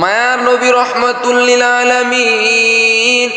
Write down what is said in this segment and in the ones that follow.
মায়ার নবী রহমতুল্লিল আলামিন।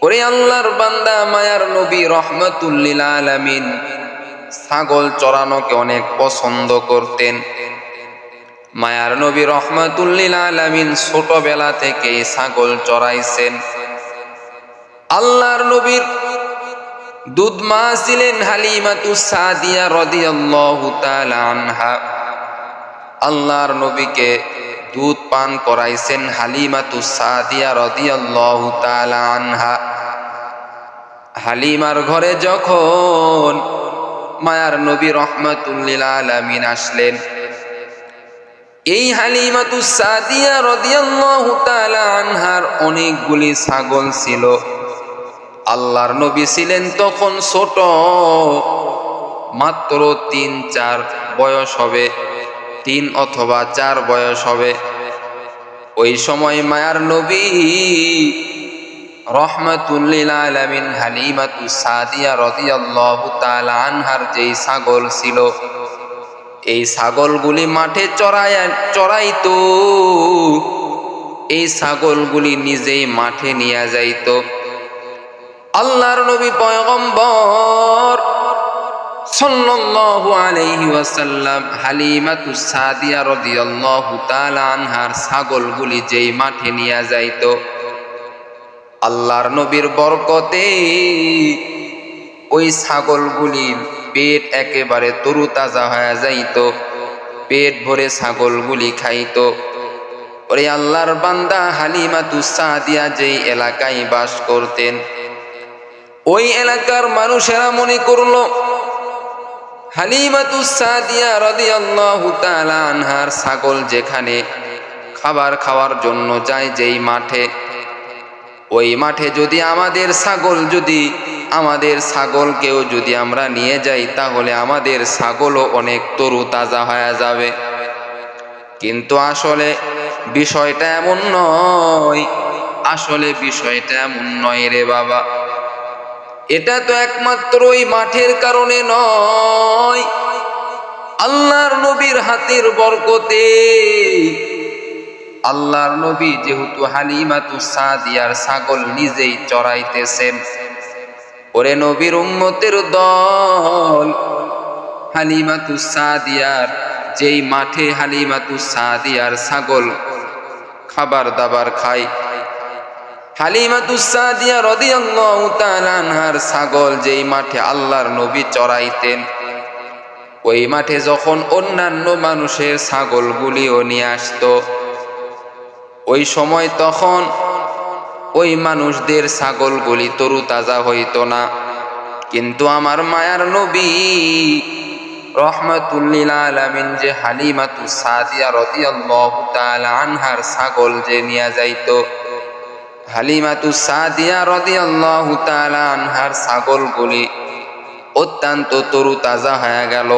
ওরে আল্লাহর বান্দা, মায়ার নবী রহমতুল্লিল আলামিন। ছাগল চড়ানোকে অনেক পছন্দ করতেন। মায়ার নবী রহমতুল্লিল আলামিন ছোটবেলা থেকে ছাগল চড়াইছেন আল্লাহর নবীর দুধ মা ছিলেন হালিমাতু সাদিয়া রাদিয়াল্লাহু তাআলা আনহা। আল্লাহর নবীকে দুধ পান করাইছেন হালিমাতু সাদিয়া রাদিয়াল্লাহু তাআলা আনহা। হালিমার ঘরে যখন মায়ার নবী রহমাতুল্লিল আলামিন আসলেন, এই হালিমাতু সাদিয়া রাদিয়াল্লাহু আনহার অনেকগুলি ছাগল ছিল। আল্লাহর নবী ছিলেন তখন ছোট, মাত্র তিন চার বয়স হবে। তিন অথবা চার বয়স হবে। ওই সময় মায়ার নবী রহমাতুল্লিল আলামিন হালিমাতু সাদিয়া রাদিয়াল্লাহু তাআলা আনহার যেই ছাগল ছিল, এই ছাগলগুলি মাঠে চড়ায়, চড়াইতো। এই ছাগলগুলি নিজেই মাঠে নিয়ে যাইতো। আল্লাহর নবী পয়গম্বর সাল্লাল্লাহু আলাইহি ওয়াসাল্লাম হালিমাতু সাদিয়া রাদিয়াল্লাহু তাআলা আনহার ছাগলগুলি যেই মাঠে নিয়ে যাইতো, আল্লাহর নবীর বরকতে ওই ছাগলগুলির পেট একেবারে তরুতাজা হয়ে যাইত, পেট ভরে ছাগলগুলি খাইতো। ওরে আল্লাহর বান্দা হালিমাতু সাদিয়া যেই এলাকায় বাস করতেন, ওই এলাকার মানুষেরা মনে করল হালিমাতু সাদিয়া রাদিয়াল্লাহু তাআলা আনহার ছাগল যেখানে খাবার খাওয়ার জন্য যায় যেই মাঠে, ওই মাঠে যদি আমাদের ছাগল যদি, আমাদের ছাগলকেও যদি আমরা নিয়ে যাই, তাহলে আমাদের ছাগলও অনেক তরু তাজা হয়ে যাবে। কিন্তু আসলে বিষয়টা এমন নয়, আসলে বিষয়টা এমন নয় রে বাবা। এটা তো একমাত্র ওই মাঠের কারণে নয়। আল্লাহর নবীর হাতের বরকতে। আল্লাহর নবী যেহেতু হালিমাতু সাদিয়ার ছাগল নিজেই চড়াইতেছেন, ওরে নবীর উম্মতের দল। হালিমাতু সাদিয়ার, যেই মাঠে হালিমাতু সাদিয়ার ছাগল খাবার দাবার খায় হালিমাতু সাদিয়া রাদিয়াল্লাহু তাআলা আনহার ছাগল যেই মাঠে আল্লাহর নবী চড়াইতেন, ওই মাঠে যখন অন্যান্য মানুষের ছাগলগুলিও নিয়ে আসতো, ওই সময় তখন ওই মানুষদের ছাগলগুলি তরু তাজা হইতো না। কিন্তু আমার মায়ার নবী রহমাতুল্লিল আলামিন যে হালিমাতু সাদিয়া রাদিয়াল্লাহু তাআলা আনহার ছাগল যে নিয়ে যাইতো হালিমাতু সাদিয়া রাদিয়াল্লাহু তাআলা আনহার ছাগলগুলি অত্যন্ত তরু তাজা হয়ে গেল।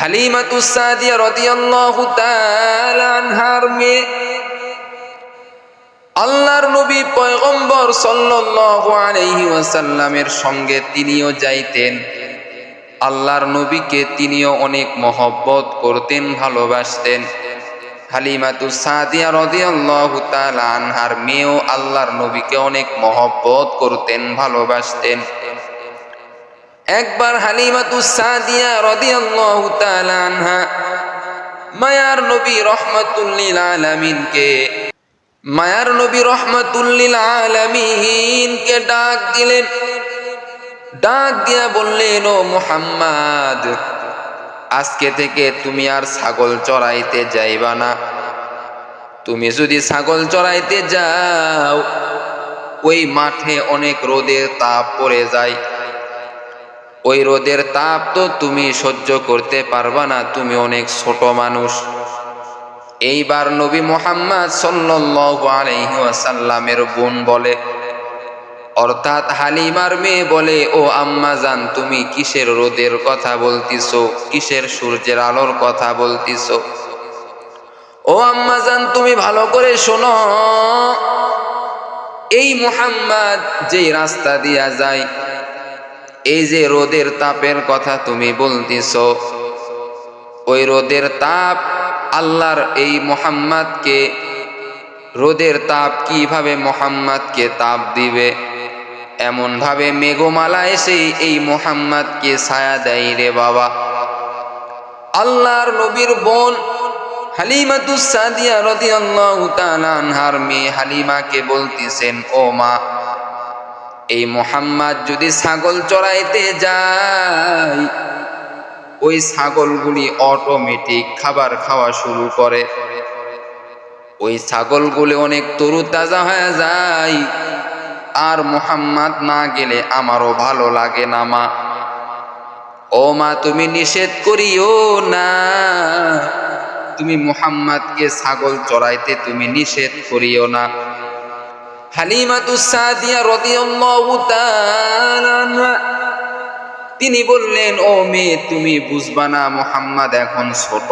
হালিমাতু সাদিয়া রাদিয়াল্লাহু তাআলা আনহার মেয়ে আল্লাহর নবী পয়গম্বর সাল্লাল্লাহু আলাইহি ওয়াসাল্লামের সঙ্গে তিনিও যাইতেন। আল্লাহর নবীকে তিনিও অনেক মহব্বত করতেন, ভালোবাসতেন। হালিমাতু সাদিয়া রাদিয়াল্লাহু তাআলা আনহার আল্লাহর নবীকে অনেক মহব্বত করতেন, ভালোবাসতেন। একবার হালিমাতু সাদিয়া রাদিয়াল্লাহু তাআলা আনহা মায়ার নবী রহমাতুল্লিল আলামিনকে, মায়ার নবী আলামিনকে ডাক দিলেন। ডাক দিয়া বললেন, ও মুহাম্মদ আজকে থেকে তুমি আর ছাগল চড়াইতে যাইবা না। তুমি যদি ছাগল চড়াইতে যাও, ওই মাঠে অনেক রোদের তাপ পড়ে যায়। ওই রোদের তাপ তো তুমি সহ্য করতে পারবা না, তুমি অনেক ছোট মানুষ। এইবার নবী মোহাম্মদ ওয়াসাল্লামের বোন বলে অর্থাৎ হালিমার মেয়ে বলে, ও আম্মা জান, তুমি কিসের রোদের কথা বলতিছো? কিসের সূর্যের আলোর কথা বলতিছো? ও আম্মা জান, তুমি ভালো করে শোনো। এই মুহাম্মদ যেই রাস্তা দিয়া যায়, এই যে রোদের তাপের কথা তুমি বলতিছো, ওই রোদের তাপ আল্লাহর এই মোহাম্মদকে, রোদের তাপ কীভাবে মোহাম্মদকে তাপ দিবে? এমনভাবে মেঘমালা এসে এই মোহাম্মদকে ছায়া দেয় রে বাবা। আল্লাহর নবীর বোন বলতেছেন, ও মা, এই মোহাম্মদ যদি ছাগল চড়াইতে যায়, ওই ছাগলগুলি অটোমেটিক খাবার খাওয়া শুরু করে। ওই ছাগলগুলি অনেক তরু তাজা হয়ে যায়। আর মোহাম্মদ না গেলে আমারও ভালো লাগে না, মা। ও মা, তুমি নিষেধ করিও না। তুমি মুহাম্মাদকে ছাগল চড়াইতে তুমি নিষেধ করিও না। তিনি বললেন, ও মেয়ে, তুমি বুঝবা না, মোহাম্মদ এখন ছোট।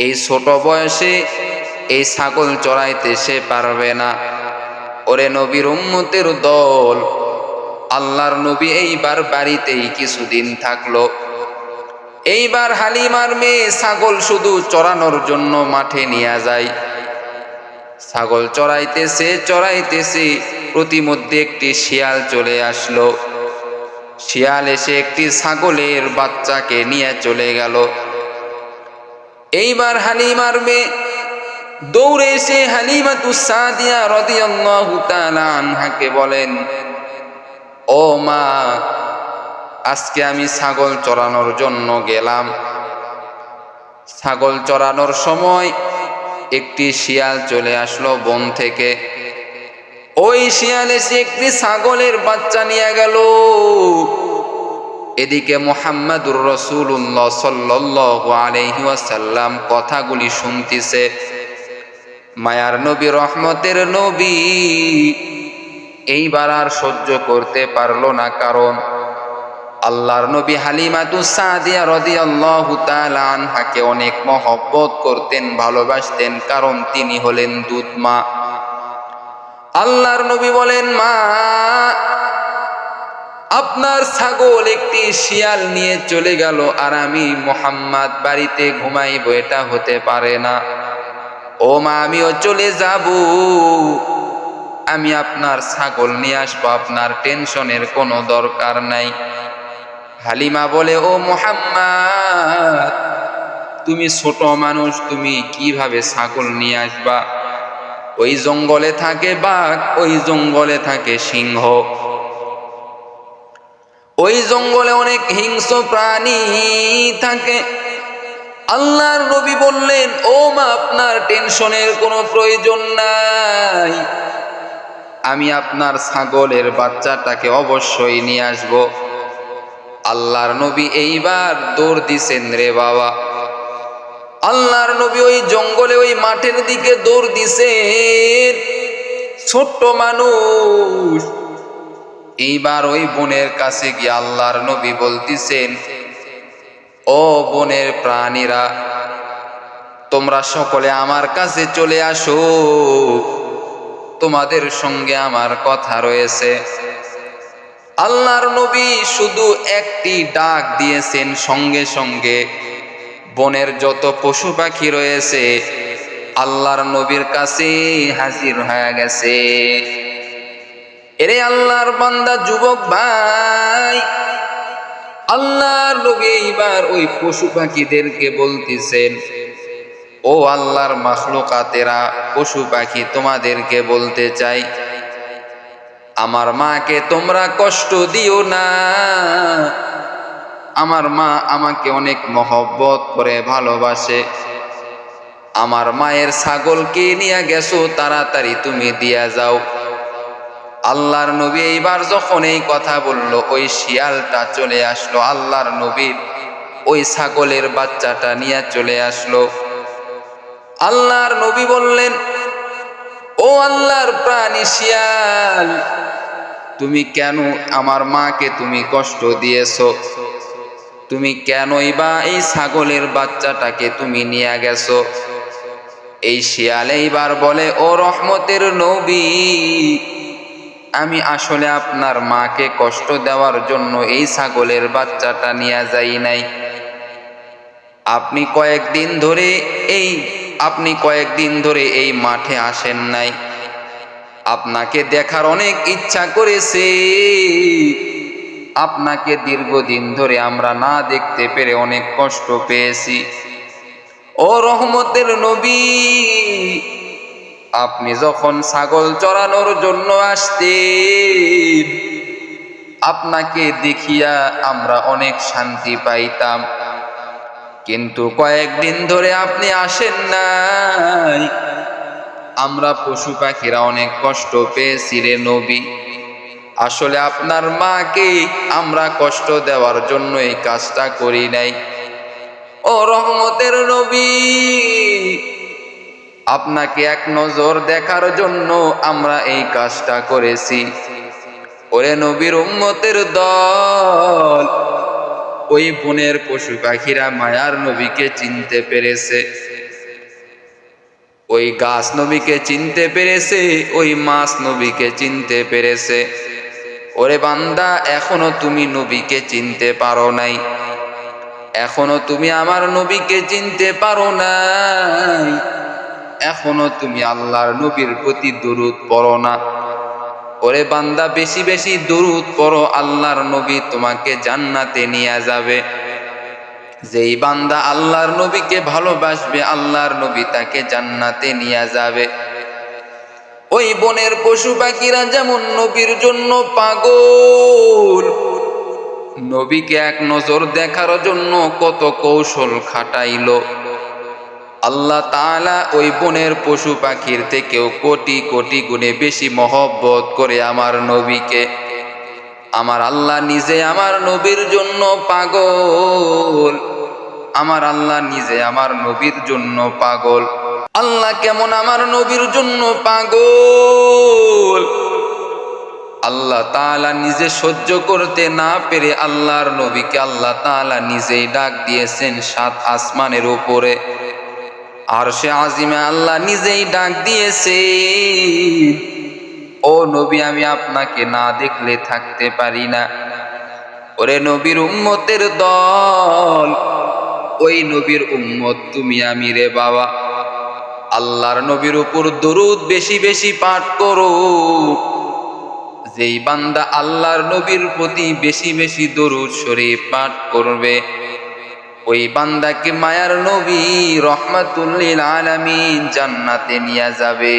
এই ছোট বয়সে এই ছাগল চড়াইতে সে পারবে না। ওরে নবীর উম্মতের দল। আল্লাহর নবী এইবার বাড়িতেই কিছুদিন থাকল। এইবার হালিমার মেয়ে ছাগল শুধু চড়ানোর জন্য মাঠে নিয়ে যায়। ছাগল চড়াইতেছে চড়াইতেছে, প্রতিমধ্যে একটি শিয়াল চলে আসলো। শিয়াল এসে একটি ছাগলের বাচ্চাকে নিয়ে চলে গেল। এইবার হালিমার মেয়ে দৌড়ে এসে হালিমাতু সাদিয়া রাদিয়াল্লাহু তাআলা আনহাকে বলেন, ও মা, আজকে আমি ছাগল চড়ানোর জন্য গেলাম। ছাগল চড়ানোর সময় একটি শিয়াল চলে আসলো বন থেকে। ওই শিয়াল এসে একটি ছাগলের বাচ্চা নিয়ে গেল। এদিকে মোহাম্মদুর রসুল্লাহ সাল্লাল্লাহু আলাইহি ওয়াসাল্লাম কথাগুলি শুনতিছে। মায়ার নবী, রহমতের নবী। এইবার আর সহ্য করতে পারল না কারণ আল্লাহর নবী হালিমাতু সাদিয়া রাদিয়াল্লাহু তাআলা আনহাকে অনেক মহব্বত করতেন, ভালোবাসতেন কারণ তিনি হলেন দুধ মা। আল্লাহর নবী বলেন, মা, আপনার ছাগল একটি শিয়াল নিয়ে চলে গেল আর আমি মোহাম্মদ বাড়িতে ঘুমাইব, এটা হতে পারে না। ও মা, আমিও চলে যাব। আমি আপনার ছাগল নিয়ে আসব, আপনার টেনশনের কোনো দরকার নাই। হালিমা বলে, ও মোহাম্মদ, তুমি ছোট মানুষ, তুমি কীভাবে ছাগল নিয়ে আসবা? ওই জঙ্গলে থাকে বাঘ, ওই জঙ্গলে থাকে সিংহ। ওই জঙ্গলে অনেক হিংস্র প্রাণী থাকে। আল্লাহর নবী বললেন, ও মা, আপনার টেনশনের কোনো প্রয়োজন নাই। আমি আপনার ছাগলের বাচ্চাটাকে অবশ্যই নিয়ে আসব। আল্লাহর নবী এইবার দৌড় দিছেন রে বাবা। আল্লাহর নবী ওই জঙ্গলে, ওই মাঠের দিকে দৌড় দিছেন। ছোট্ট মানুষ। এইবার ওই বোনের কাছে গিয়ে আল্লাহর নবী বলতেছেন ও বনের প্রাণীরা, তোমরা সকলে আমার কাছে চলে আসো। তোমাদের সঙ্গে আমার কথা রয়েছে। আল্লাহর নবী শুধু একটি ডাক দিয়েছেন সঙ্গে সঙ্গে। বনের যত পশু পাখি রয়েছে, আল্লাহর নবীর কাছে হাজির হয়ে গেছে। এরে আল্লাহর বান্দা, যুবক ভাই আল্লাহর নবী এইবার ওই পশু পাখিদেরকে বলতেছেন, ও আল্লাহর মাখলুকাতেরা, পশু পাখি তোমাদেরকে বলতে চাই, আমার মাকে তোমরা কষ্ট দিও না। আমার মা আমাকে অনেক মহব্বত করে ভালোবাসে। আমার মায়ের ছাগলকে নিয়ে গেছো, তাড়াতাড়ি তুমি দিয়া যাও। আল্লাহর নবী এইবার যখন এই কথা বলল, ওই শিয়ালটা চলে আসলো আল্লাহর নবীর। ওই ছাগলের বাচ্চাটা নিয়ে চলে আসলো। আল্লাহর নবী বললেন, ও আল্লাহর প্রাণী শিয়াল, তুমি কেন আমার মাকে তুমি কষ্ট দিয়েছ? তুমি কেনই বা এই ছাগলের বাচ্চাটাকে তুমি নিয়ে গেছো? এই শিয়াল এইবার বলে, ও রহমতের নবী আমি আসলে আপনার মাকে কষ্ট দেওয়ার জন্য এই ছাগলের বাচ্চাটা নিয়ে যাই নাই। আপনি কয়েকদিন ধরে এই, আপনি কয়েকদিন ধরে এই মাঠে আসেন নাই। আপনাকে দেখার অনেক ইচ্ছা করেছে। আপনাকে দীর্ঘদিন ধরে আমরা না দেখতে পেরে অনেক কষ্ট পেয়েছি। ও রহমতের নবী আপনি যখন ছাগল চড়ানোর জন্য আসতেন, আপনাকে দেখিয়া আমরা অনেক শান্তি পাইতাম। কিন্তু কয়েকদিন ধরে আপনি আসেন নাই। আমরা পশু পাখিরা অনেক কষ্ট পেয়েছি রে নবী। আসলে আপনার মাকে আমরা কষ্ট দেওয়ার জন্য এই কাজটা করি নাই। ও রহমতের নবী আপনাকে এক নজর দেখার জন্য আমরা এই কাজটা করেছি। ওরে নবীর উম্মতের দল, ওই বনের পশু পাখিরা মায়ার নবীকে চিনতে পেরেছে। ওই গাছ নবীকে চিনতে পেরেছে, ওই মাছ নবীকে চিনতে পেরেছে। ওরে বান্দা, এখনও তুমি নবীকে চিনতে পারো নাই। এখনও তুমি আমার নবীকে চিনতে পারো নাই। এখনও তুমি আল্লাহর নবীর প্রতি দরুদ পড়ো না। ওরে বান্দা, বেশি বেশি দরুদ পড়ো, আল্লাহর নবী তোমাকে জান্নাতে নিয়ে যাবে। যেই বান্দা আল্লাহর নবীকে ভালোবাসবে, আল্লাহর নবী তাকে জান্নাতে নিয়ে যাবে। ওই বনের পশু পাখিরা যেমন নবীর জন্য পাগল, নবীকে এক নজর দেখার জন্য কত কৌশল খাটাইলো। আল্লাহ তাআলা ওই বনের পশু পাখির থেকেও কোটি কোটি গুণে বেশি মহব্বত করে আমার নবীকে। আমার আল্লাহ নিজে আমার নবীর জন্য পাগল। আমার আল্লাহ নিজে আমার নবীর জন্য পাগল। আল্লাহ কেমন আমার নবীর জন্য পাগল? আল্লাহ তাআলা নিজে সহ্য করতে না পেরে আল্লাহর নবীকে আল্লাহ তাআলা নিজেই ডাক দিয়েছেন সাত আসমানের উপরে। আর সে আজিমে আল্লাহ নিজেই ডাক দিয়েছে। ও নবী, আমি আপনাকে না দেখলে থাকতে পারি না। ওরে নবীর উম্মতের দল, ওই নবীর উম্মত তুমি, আমি রে বাবা। আল্লাহর নবীর উপর দরুদ বেশি বেশি পাঠ করো। যেই বান্দা আল্লাহর নবীর প্রতি বেশি বেশি দরুদ শরীফ পাঠ করবে ওই বান্দাকে মায়ার নবী রহমাতুল্লিল আলামিন জান্নাতে নিয়ে যাবে।